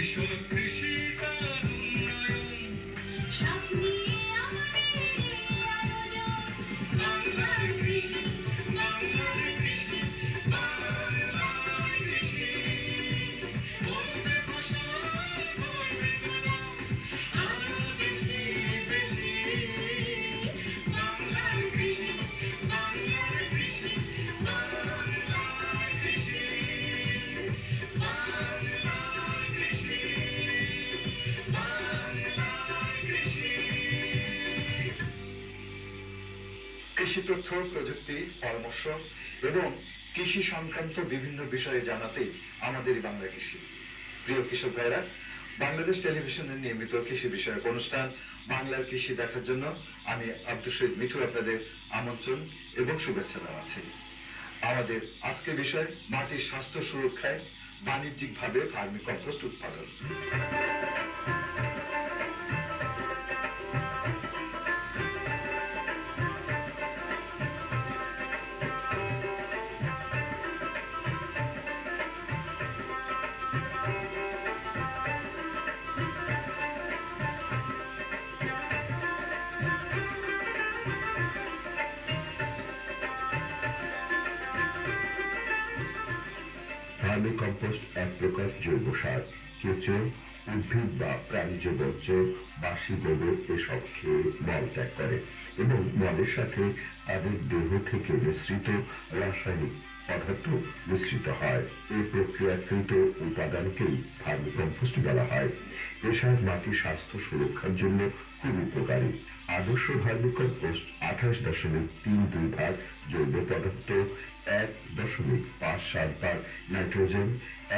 কৃষক কৃষি কৃষি তথ্য প্রযুক্তি, পরামর্শ এবং কৃষি সংক্রান্ত বিভিন্ন বিষয়ে জানাতেই আমাদের বাংলা কৃষি। প্রিয় কৃষক ভাইরা, বাংলাদেশ টেলিভিশনের নিয়মিত কৃষি বিষয়ক অনুষ্ঠান বাংলার কৃষি দেখার জন্য আমি আব্দুল শহীদ মিঠুর আপনাদের আমন্ত্রণ এবং শুভেচ্ছা জানাচ্ছি। আমাদের আজকের বিষয়, মাটির স্বাস্থ্য সুরক্ষায় বাণিজ্যিকভাবে ফার্মি কম্পোস্ট উৎপাদন। কম্পোস্ট এক প্রকার জৈব সার। কেঁচো উদ্ভিদ বা প্রাণীজ বর্জ্য বাসি গোবর এসব খেয়ে মল ত্যাগ করে। এবং মলের সাথে তাদের দেহ থেকে মিশ্রিত রাসায়নিক পদার্থ মিশ্রিত হয়। এই প্রক্রিয়াকৃত উপাদানকেই ভার্মি কম্পোস্ট বলা হয়। এ সার মাটির স্বাস্থ্য সুরক্ষার জন্য খুব উপকারী। আদর্শ ভার্মি কম্পোস্ট আঠাশ দশমিক তিন দুই ভাগ জৈব পদার্থ, এক দশমিক পাঁচ সাত ভাগ নাইট্রোজেন,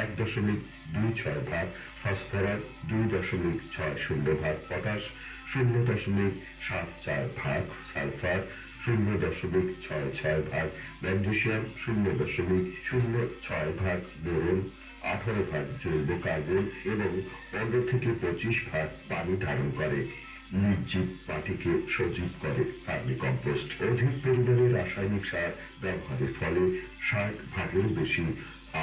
এক দশমিক দুই ছয় ভাগ ফসফরাস, দুই দশমিক ছয় শূন্য ভাগ পটাশ, শূন্য দশমিক সাত চার ভাগ সালফার শূন্য দশমিক ছয় ছয় ভাগ ম্যাগনেসিয়াম শূন্য দশমিক শূন্য ছয় ভাগ বোরন, আঠারো ভাগ জৈব কার্বন এবং পনেরো থেকে পঁচিশ ভাগ পানি ধারণ করে। নির্জীব মাটিকে সজীব করে ভার্মি কম্পোস্ট। অধিক পরিমাণে রাসায়নিক সার ব্যবহারের ফলে ষাট ভাগের বেশি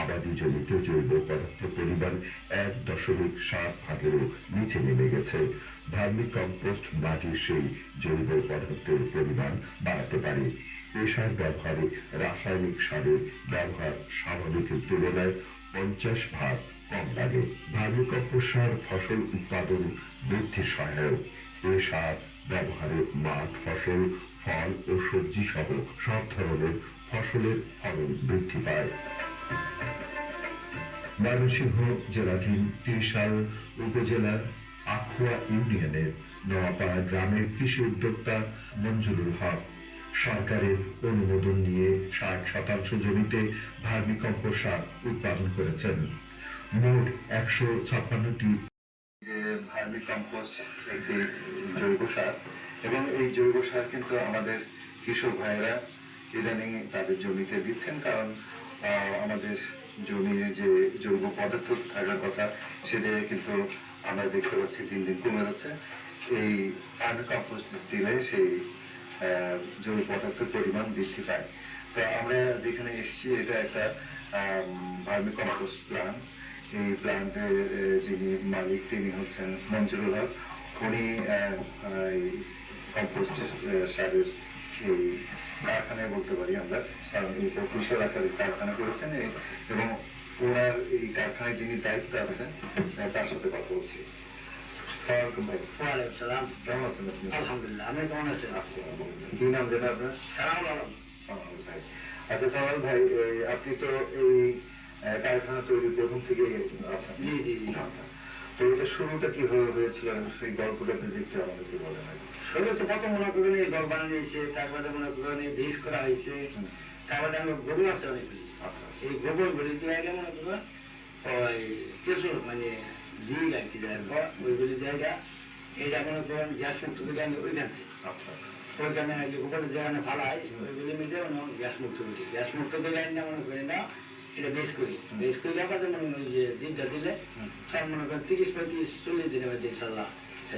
আবাদি জমিতে জৈব পদার্থ পরিমাণ এক দশমিক সাত ভাগেরও নিচে নেমে গেছে। ভার্মি কম্পোস্ট মাটির সেই জৈব পদার্থের পরিমাণ বাড়াতে পারে। এ সার ব্যবহারে রাসায়নিক সারের ব্যবহার স্বাভাবিকের তুলনায় পঞ্চাশ ভাগ কম লাগে। ভার্মি কম্পোস্ট সার ফসল উৎপাদন বৃদ্ধির সহায়ক। এ সার ব্যবহারে মাঠ, ফসল, ফল ও সবজি সহ সব ধরনের ফসলের ফলন বৃদ্ধি পায়। ময়মনসিংহ জেলাধীন ত্রিশাল উপজেলার আখুয়া ইউনিয়নের নোয়াপাড়া গ্রামের কৃষি উদ্যোক্তা মঞ্জুরুল হক। সরকারের অনুমোদন নিয়ে ষাট শতাংশ জমিতে ভার্মি কম্পোস্ট সার উৎপাদন করেছেন। মোট একশো ছাপ্পান্নটি যে ভার্মি কম্পোস্ট একটি জৈব সার এবং এই জৈব সার কিন্তু আমাদের কৃষক ভাইয়েরা ইদানিং তাদের জমিতে দিচ্ছেন কারণ আমাদের জমির যে জৈব পদার্থ থাকার কথা সেটা কিন্তু আমরা দেখতে পাচ্ছি দিন দিন কমে যাচ্ছে। এই ভার্মি কম্পোস্ট দিলে সেই জৈব পদার্থের পরিমাণ বৃদ্ধি পায়। তো আমরা যেখানে এসেছি, এটা একটা ভার্মি কম্পোস্ট প্ল্যান এই প্ল্যান্টের যিনি মালিক, তিনি হচ্ছেন মঞ্জুরুল হক। উনি কম্পোস্ট সারের এই কারখানায় বলতে পারি আমরা। কারণ এই এলাকার এই কারখানা করেছেন এবং ওনার এই কারখানায় যিনি দায়িত্ব আছেন তার সাথে কথা বলছি। সালামালাইকুম ভাই। ওয়ালাইকুম সালাম। কেমন আছেন আপনি? আলহামদুলিল্লাহ আপনি কেমন আছেন? আজকে কি নাম যেটা আপনার? সালাম আলাইকুম ভাই। আচ্ছা সালাম ভাই আপনি তো এই কারখানা তৈরি প্রথম থেকে আছেন। জি জি জি। আচ্ছা। তো এটা শুরুটা কীভাবে হয়েছিল? সেই গল্পটা আপনি দেখতে আমাদের একটু বলেন। আর কি। শুরু তো কত মনে করেন এই হয়েছে তারপরে মনে করেন এই বীজ করা হয়েছে তারপরে আমার গরু আছে অনেকগুলি আচ্ছা এই গোবর গুলি দিয়ে আগে মনে করেন ওই কিছু মানে আর কি ওইগুলি জায়গা এইটা মনে করেন গ্যাস মুক্ত করে আমি ওইখান থেকে আচ্ছা ওইখানে যে গোবর যেখানে ফালাই ওইগুলি মিলে গ্যাস মুক্ত করি গ্যাস মুক্ত করে আনি না মনে করি না এটা বেশ করি। বেশ করে আবার মনে করি যে দিনটা দিলে। তার মনে করেন তিরিশ পঁয়ত্রিশ চল্লিশ দিনের মধ্যে ইনশাল্লাহ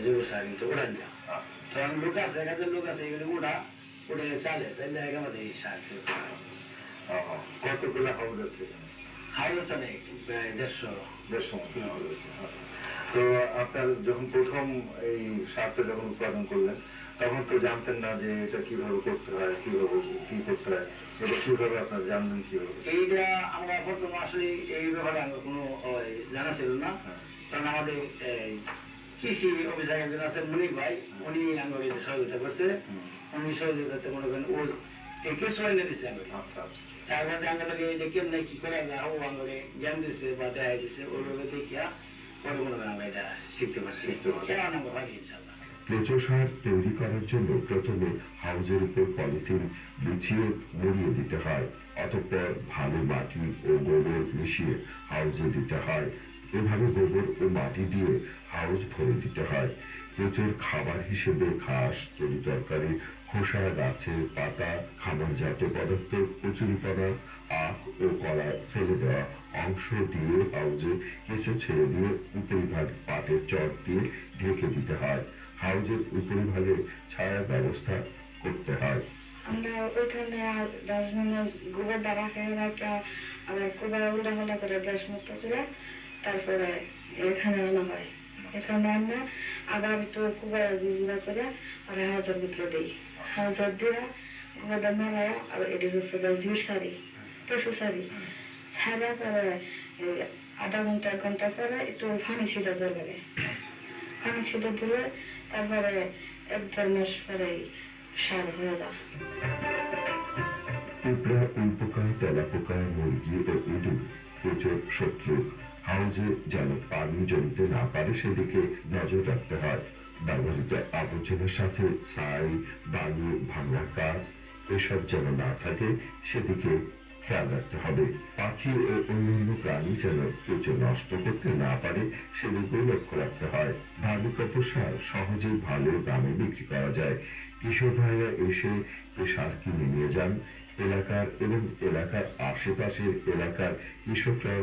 জৈব সার কিন্তু ওড়ান যা। আচ্ছা। তখন লোক আছে একাদের লোক আছে এগুলো ওটা ওটা চালে চাইলে একেবারে এই সার কতগুলো হাউস আছে হাউস অনেক দেড়শো। দেড়শো মতো রয়েছে। আচ্ছা। তো আপনার যখন প্রথম এই সারটা যখন উৎপাদন করলেন তখন তো জানতেন না যে এটা কীভাবে করতে হয় কীভাবে কি করতে হয় এটা কীভাবে আপনার জানলেন কীভাবে? এইটা আমরা প্রথম আসলে এই ব্যাপারে আমার কোনো জানা ছিল না। হ্যাঁ। কারণ আমাদের কৃষি অফিসার একজন আছে মনির ভাই উনি আমাকে সহযোগিতা করছে। উনি সহযোগিতাতে মনে করেন ও এই কিছু এনে দিচ্ছে আমাকে আচ্ছা আচ্ছা। তারপরে আমাকে এই যে কেমনে কি করে না ও আমাকে জ্ঞান দিচ্ছে বা দেখা দিচ্ছে ওইভাবে দেখিয়া পরে মনে করেন আমরা এটা শিখতে পারছি। শিখতে পারছি। আমরা পারি ইনশাল্লাহ কেঁচো সার তৈরি করার জন্য প্রথমে হাউজের উপর পলিথিন বিছিয়ে মুড়িয়ে দিতে হয়। অতঃপর ভালো মাটি ও গোবর মিশিয়ে হাউজে দিতে হয়। এভাবে গোবর ও মাটি দিয়ে হাউস ভরে দিতে হয়। কেঁচোর খাবার হিসেবে ঘাস, তরি তরকারি, খোসা গাছের পাতা খাবারজাত পদার্থ কচুরিপানা আখ ও কলা ফেলে দেওয়া অংশ দিয়ে হাউজে কেঁচো ছেড়ে দিয়ে উপরিভাগ পাটের চট দিয়ে ঢেকে দিতে হয়। হাউজের উপরিভাগে ছায়া ব্যবস্থা করতে হয়। আমরা ওইখানে ডাস্টবিনে গোবরটা রাখে রাখা আবার কোবার উল্টা পাল্টা করে গ্যাস মুক্ত করে তারপরে এখানে আনা হয়। এখানে আনা আবার একটু কুবার জিরা করে আর হাজার ভিতরে দিই। হাজার দিয়ে গোবরটা মেলায় আর এটির উপরে জির সারি সারি। ছাড়া পরে আধা ঘণ্টা, এক ঘণ্টা পরে একটু পানি ছিটা লাগে। পানি ছিটা দিলে তারপরে এক পরে সার হয়ে যায় পিঁপড়া উল্পোকা তেলাপোকা মুরগি ও ইঁদুর কেঁচোর শত্রু। হাউজে যেন পানি জমতে না পারে সেদিকে নজর রাখতে হয়। ব্যবহৃত আবর্জনার সাথে ছাই, বালু, ভাঙা কাজ, এসব যেন না থাকে, সেদিকে খেয়াল রাখতে হবে। পাখি ও অন্যান্য প্রাণী যেন কেঁচো নষ্ট করতে না পারে, সেদিকেও লক্ষ্য রাখতে হয়। ভার্মিকম্পোস্ট সার সহজেই ভালো দামে বিক্রি করা যায়। কৃষক ভাইরা এসে সার কিনে নিয়ে যান। এলাকার এবং এলাকার আশেপাশের এলাকার কৃষকরাও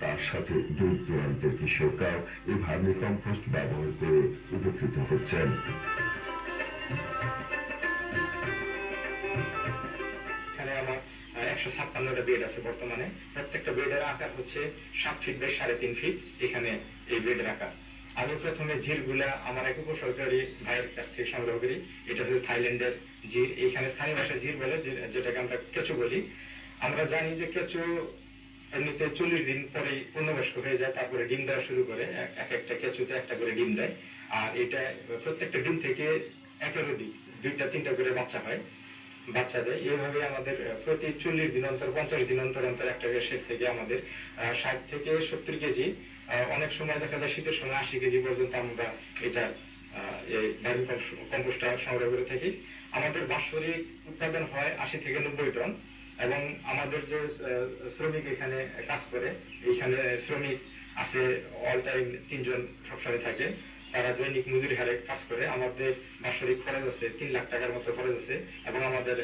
তার সাথে দূর দূরান্তের কৃষকরাও এই ভার্মি কম্পোস্ট ব্যবহার করে উপকৃত হচ্ছেন। একশো ছাপ্পান্নটা বেড আছে বর্তমানে। প্রত্যেকটা বেডের আকার হচ্ছে সাত ফিট বাই সাড়ে তিন ফিট এখানে এই বেডের আকার। আমি প্রথমে জিরগুলা আমার এক উপসরকারি ভাইয়ের কাছ থেকে সংগ্রহ করি। এটা হচ্ছে থাইল্যান্ডের জির। এইখানে স্থানীয় ভাষায় জির বলে যেটাকে আমরা কেঁচু বলি। আমরা জানি যে কেঁচু এমনিতে চল্লিশ দিন পরেই পূর্ণবয়স্ক হয়ে যায়, তারপরে ডিম দেওয়া শুরু করে। এক- এক একটা কেঁচুতে একটা করে ডিম দেয়। আর এটা প্রত্যেকটা ডিম থেকে একের অধিক দুইটা, তিনটা করে বাচ্চা হয়। বাচ্চা দেয় এইভাবে আমাদের প্রতি চল্লিশ দিন অন্তর, পঞ্চাশ দিন অন্তর অন্তর একটা গ্যাসের থেকে আমাদের ষাট থেকে সত্তর কেজি অনেক সময় দেখা যায় শীতের সময় আশি কেজি পর্যন্ত আমরা এটা এই ভার্মি কম্পোস্টটা সংগ্রহ করে থাকি। আমাদের বাৎসরিক উৎপাদন হয় আশি থেকে নব্বই টন এবং আমাদের যে শ্রমিক এখানে কাজ করে এইখানে শ্রমিক আছে অল টাইম তিনজন সবসময় থাকে। তারা দৈনিক মজুরি হারে কাজ করে আমাদের বাৎসরিক খরচ আছে তিন লাখ টাকার মতো খরচ আছে এবং আমাদের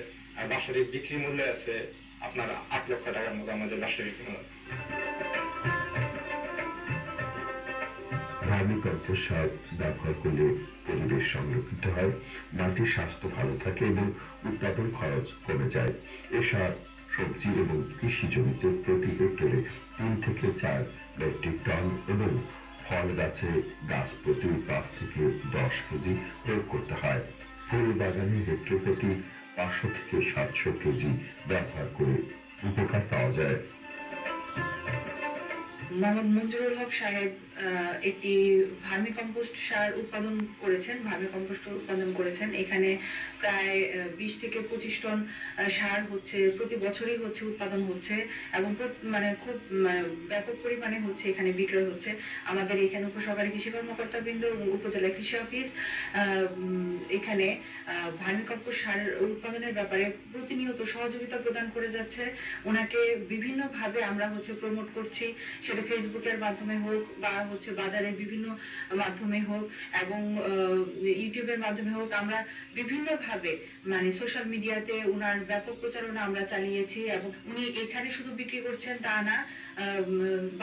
বাৎসরিক বিক্রি মূল্য আছে আপনার আট লক্ষ টাকার মতো আমাদের বাৎসরিক মূল্য। সার ব্যবহার করলে পরিবেশ সংরক্ষিত হয় মাটির স্বাস্থ্য ভালো থাকে এবং উৎপাদন খরচ কমে যায় এ সার সবজি এবং কৃষি জমিতে প্রতি হেক্টরে তিন থেকে চার মেট্রিক টন এবং ফল গাছে গাছ প্রতি পাঁচ থেকে দশ কেজি প্রয়োগ করতে হয়। ফুল বাগানে হেক্টর প্রতি পাঁচশো থেকে সাতশো কেজি ব্যবহার করে উপকার পাওয়া যায়। মোহাম্মদ মঞ্জুরুল হক সাহেব একটি ভার্মি কম্পোস্ট সার উৎপাদন করেছেন ভার্মি কম্পোস্ট উৎপাদন করেছেন। এখানে প্রায় বিশ থেকে পঁচিশ টন সার হচ্ছে প্রতি বছরই হচ্ছে উৎপাদন হচ্ছে এবং মানে খুব মানে, ব্যাপক পরিমাণে হচ্ছে এখানে বিক্রয় হচ্ছে। আমাদের এখানে উপসহকারী কৃষি কর্মকর্তা বৃন্দ এবং উপজেলা কৃষি অফিস এখানে ভার্মি কম্পোস্ট সার উৎপাদনের ব্যাপারে প্রতিনিয়ত সহযোগিতা প্রদান করে যাচ্ছে। ওনাকে বিভিন্নভাবে আমরা হচ্ছে প্রমোট করছি। সেটা ফেসবুকের মাধ্যমে হোক বা হচ্ছে বাজারের বিভিন্ন মাধ্যমে হোক এবং ইউটিউবের মাধ্যমে হোক, আমরা বিভিন্নভাবে মানে সোশ্যাল মিডিয়াতে উনার ব্যাপক প্রচারণা আমরা চালিয়েছি এবং উনি এখানে শুধু বিক্রি করছেন তা না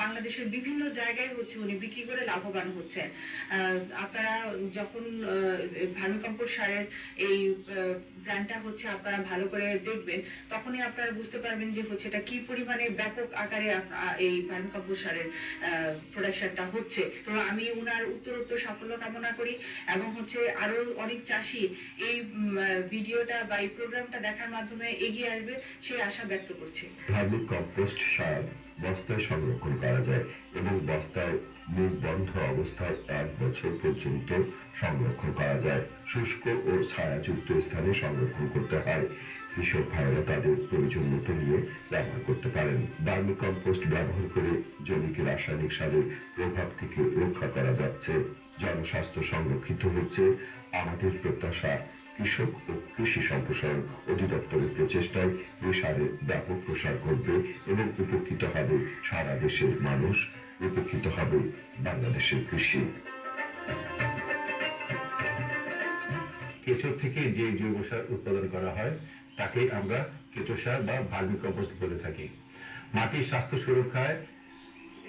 বাংলাদেশের বিভিন্ন জায়গায় হচ্ছে উনি বিক্রি করে লাভবান হচ্ছেন। আপনারা যখন ভার্মিকম্পোস্ট সারের এই ব্র্যান্ডটা হচ্ছে আপনারা ভালো করে দেখবেন, তখনই আপনারা বুঝতে পারবেন যে হচ্ছে এটা কি পরিমাণে ব্যাপক আকারে এই ভার্মিকম্পোস্ট সারের প্রোডাকশনটা হচ্ছে। তো আমি উনার উত্তরোত্তর সাফল্য কামনা করি এবং হচ্ছে আরও অনেক চাষি এই ভিডিওটা বা এই প্রোগ্রামটা দেখার মাধ্যমে এগিয়ে আসবে সেই আশা ব্যক্ত করছি। ভার্মি কম্পোস্ট সার বস্তায় সংরক্ষণ করা যায় এবং বস্তায় মুখ বন্ধ অবস্থায় এক বছর পর্যন্ত সংরক্ষণ করা যায়। শুষ্ক ও ছায়াযুক্ত স্থানে সংরক্ষণ করতে হয়। কৃষক ভাইয়েরা তাদের প্রয়োজন মতো নিয়ে ব্যবহার করতে পারেন। ভার্মি কম্পোস্ট ব্যবহার করে জমিকে রাসায়নিক সারের প্রভাব থেকে রক্ষা করা যাচ্ছে। জনস্বাস্থ্য সংরক্ষিত হচ্ছে। আমাদের প্রত্যাশা কৃষক ও কৃষি সম্প্রসারণ অধিদপ্তরের প্রচেষ্টায় এ সারের ব্যাপক প্রসার ঘটবে এবং উপকৃত হবে সারা দেশের মানুষ, উপকৃত হবে বাংলাদেশের কৃষি। কেঁচো থেকে যে জৈব সার উৎপাদন করা হয় তাকে আমরা কেঁচো সার বা ভার্মি কম্পোস্ট বলে থাকি। মাটির স্বাস্থ্য সুরক্ষায়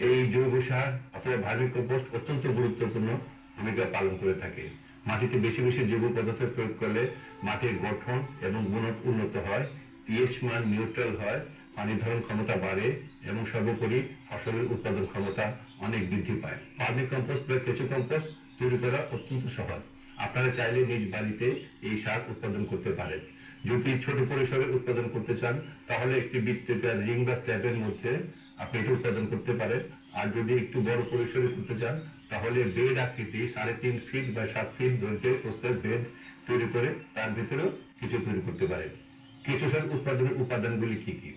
এই জৈব সার অথবা ভার্মি কম্পোস্ট অত্যন্ত গুরুত্বপূর্ণ ভূমিকা পালন করে থাকে। মাটিতে বেশি বেশি জৈব পদার্থ প্রয়োগ করলে মাটির গঠন এবং গুণত উন্নত হয় পিএইচ মান নিউট্রাল হয় পানি ধারণ ক্ষমতা বাড়ে এবং সর্বোপরি ফসলের উৎপাদন ক্ষমতা অনেক বৃদ্ধি পায়। ভার্মি কম্পোস্ট বা কেঁচো কম্পোস্ট তৈরি করা অত্যন্ত সহজ। আপনারা চাইলে নিজ বাড়িতে এই সার উৎপাদন করতে পারেন। যদি ছোট পরিসরে উৎপাদন করতে চান, তাহলে একটি বৃত্তাকার রিং বা স্ল্যাবের মধ্যে আপনি এটা উৎপাদন করতে পারেন। আর যদি একটু বড় পরিসরে করতে চান, তাহলে বেড আকৃতি সাড়ে তিন ফিট বা সাত ফিট দৈর্ঘ্যের প্রস্তাব বেড তৈরি করে তার ভিতরেও কিছু তৈরি করতে পারেন। কেঁচো সার উৎপাদনের উপাদানগুলি কি কি?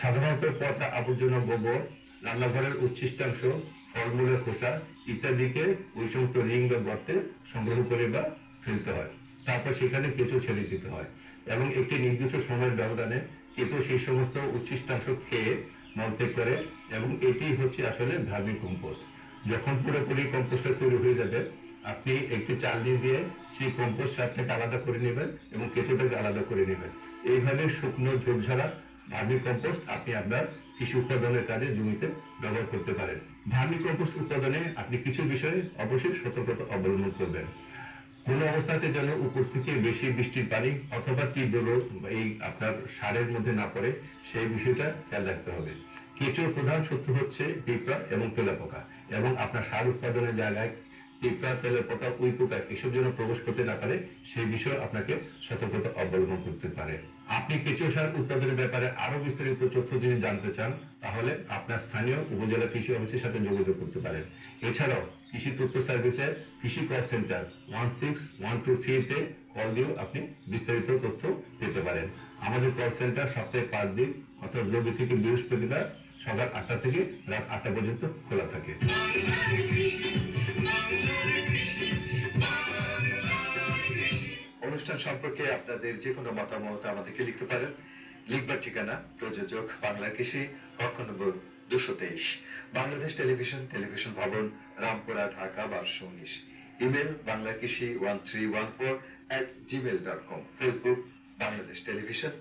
সাধারণত পচা আবর্জনা গোবর, রান্নাঘরের উচ্ছিষ্টাংশ, ফলমূলের খোসা ইত্যাদিকে ওই সমস্ত রিং বা গর্তে সংগ্রহ করে বা ফেলতে হয়। তারপর সেখানে কেঁচো ছেড়ে দিতে হয়। এবং একটি নির্দিষ্ট সময়ের ব্যবধানে কেঁচো সেই সমস্ত উচ্ছিষ্টাংশ খেয়ে মলত্যাগ করে এবং এটি হচ্ছে আসলে ভার্মি কম্পোস্ট। যখন পুরোপুরি কম্পোস্টটা তৈরি হয়ে যাবে, আপনি একটি চালনি দিয়ে সেই কম্পোস্ট সারটাকে আলাদা করে নেবেন এবং কেঁচোটাকে আলাদা করে নেবেন। এইভাবে শুকনো ঝোপঝাড়া ভার্মি কম্পোস্ট আপনি আপনার কৃষি উৎপাদনের কাজে জমিতে ব্যবহার করতে পারেন। ভার্মি কম্পোস্ট উৎপাদনে আপনি কিছু বিষয়ে অবশ্যই সতর্কতা অবলম্বন করবেন। কোনো অবস্থাতে যেন উপর থেকে বেশি বৃষ্টির পানি অথবা তীব্র রোদ এই আপনার সারের মধ্যে না পড়ে, সেই বিষয়টা খেয়াল রাখতে হবে। কেঁচোর প্রধান শত্রু হচ্ছে পিঁপড়া এবং তেলাপোকা এবং আপনার সার উৎপাদনের জায়গায় পিঁপড়া, তেলাপোকা উই পোকা এসব যেন প্রবেশ করতে না পারে, সেই বিষয়ে আপনাকে সতর্কতা অবলম্বন করতে পারে। আপনি কেঁচো সার উৎপাদনের ব্যাপারে আরও বিস্তারিত তথ্য যদি জানতে চান, তাহলে আপনার স্থানীয় উপজেলা কৃষি অফিসের সাথে যোগাযোগ করতে পারেন। এছাড়াও কৃষি তথ্য সার্ভিসের কৃষি call center one six one two থ্রিতে কল দিয়েও আপনি বিস্তারিত তথ্য পেতে পারেন। আমাদের কল সেন্টার সপ্তাহে পাঁচ দিন, অর্থাৎ রবি থেকে বৃহস্পতিবার সকাল আটটা থেকে রাত আটটা পর্যন্ত খোলা থাকে। অনুষ্ঠান সম্পর্কে আপনাদের যে কোনো মতামত আমাদেরকে লিখতে পারেন। লিখবার ঠিকানা প্রযোজক বাংলা কৃষি, কক্ষ নম্বর দুশো তেইশ। বাংলাদেশ টেলিভিশন টেলিভিশন ভবন, রামপুরা, ঢাকা, বারোশো উনিশ। Email Bangla Krishi one three one four at Gmail dot com Facebook, Bangladesh television.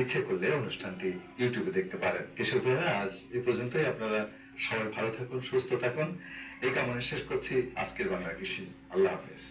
ইচ্ছে করলে অনুষ্ঠানটি ইউটিউবে দেখতে পারেন। কৃষক ভাইরা, আজ এ পর্যন্তই। আপনারা সবাই ভালো থাকুন, সুস্থ থাকুন। এই কামনা শেষ করছি। আজকের বাংলা কৃষি আল্লাহ হাফেজ।